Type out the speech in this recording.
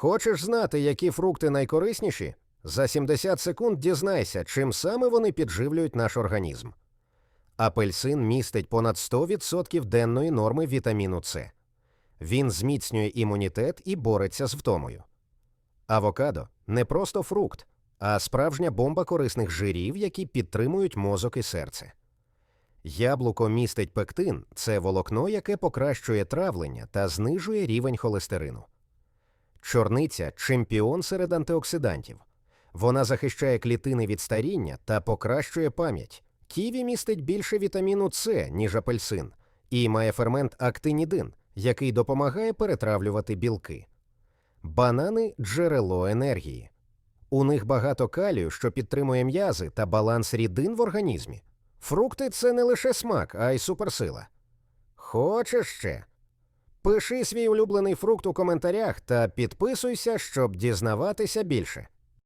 Хочеш знати, які фрукти найкорисніші? За 70 секунд дізнайся, чим саме вони підживлюють наш організм. Апельсин містить понад 100% денної норми вітаміну С. Він зміцнює імунітет і бореться з втомою. Авокадо не просто фрукт, а справжня бомба корисних жирів, які підтримують мозок і серце. Яблуко містить пектин це волокно, яке покращує травлення та знижує рівень холестерину. Чорниця чемпіон серед антиоксидантів. Вона захищає клітини від старіння та покращує пам'ять. Ківі містить більше вітаміну С, ніж апельсин, і має фермент актинідин, який допомагає перетравлювати білки. Банани джерело енергії. У них багато калію, що підтримує м'язи та баланс рідин в організмі. Фрукти це не лише смак, а й суперсила. Хочеш ще? Пиши свій улюблений фрукт у коментарях та підписуйся, щоб дізнаватися більше.